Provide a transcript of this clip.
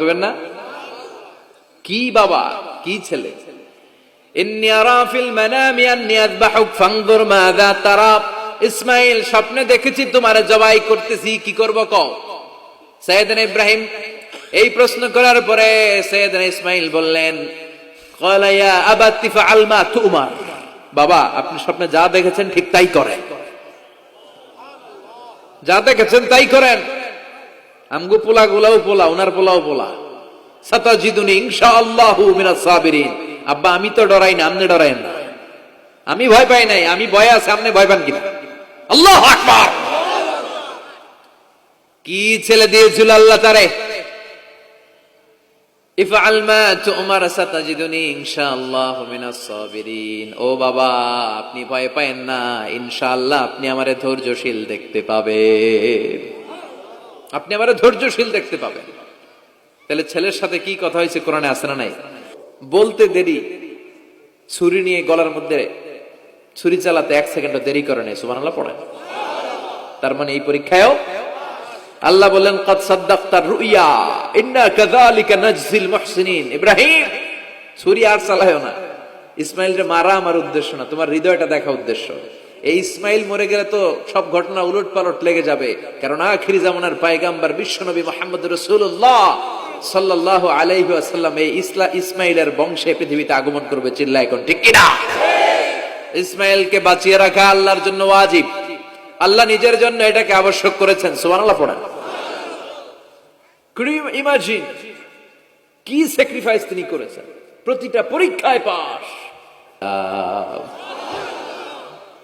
কইবেন না? কি বাবা, কি ছেলে? ইসমাইল স্বপ্নে দেখেছি তোমারে জবাই করতেছি, কি করব কও? সৈয়দনা ইব্রাহিম এই প্রশ্ন করার পরে সৈয়দনা ইসমাইল বললেন বাবা, আপনি স্বপ্নে যা দেখেছেন ঠিক তাই করেন। যা দেখেছেন তাই করেন। আমগো পোলা গুলাও পোলা, ওনার পোলাও পোলা। ইনশাআল্লাহু মিনাস সাবিরিন। আব্বা, আমি তো ডরাই না, আপনি ডরাইন না। আমি ভয় পাই নাই, আমি ভয় আছে, আপনি ভয় পান কিনা? আল্লাহ আকবার! কি ছেলে দিয়েছিল আল্লাহ তারে? ইনশাআল্লাহু মিনাস ও বাবা, আপনি ভয় পায়েন না, ইনশাআল্লাহ আপনি আমারে ধৈর্যশীল দেখতে পাবেন। আপনি আমারে ধৈর্যশীল দেখতে পাবেন। তাহলে ছেলের সাথে কি কথা হয়েছে কোরআনে আসে না নাই? বলতে দেরি। ছুরি নিয়ে গলার মধ্যে ছুরি চালাতে এক সেকেন্ড দেরি করে নেই, সুবহানাল্লাহ, পড়েন। তার মানে এই পরীক্ষায়ও আল্লাহ বললেন রুইয়া ছুরি আর চালায়ও না। ইসমাইলরে মারা আমার উদ্দেশ্য না, তোমার হৃদয়টা দেখা উদ্দেশ্য। এই ইসমাইল মরে গেলে তো সব ঘটনা উলট পালট লেগে যাবে। কারণ আখিরি জামানার পায়গাম্বার বিশ্বনবী মোহাম্মদ রসুল্লাহ সাল্লাল্লাহু আলাইহি ওয়াসাল্লাম এই ইসলা ইসমাইলের বংশে পৃথিবীতে আগমন করবে। চিল্লা এখন ঠিক কিনা? ইসমাইলকে বাঁচিয়ে রাখা আল্লাহর জন্য ওয়াজিব। আল্লাহ নিজের জন্য এটাকে আবশ্যক করেছেন। সুবহানাল্লাহ পড়েন। ইমাজিন কি স্যাক্রিফাইস তিনি করেছেন? প্রতিটা পরীক্ষায় পাস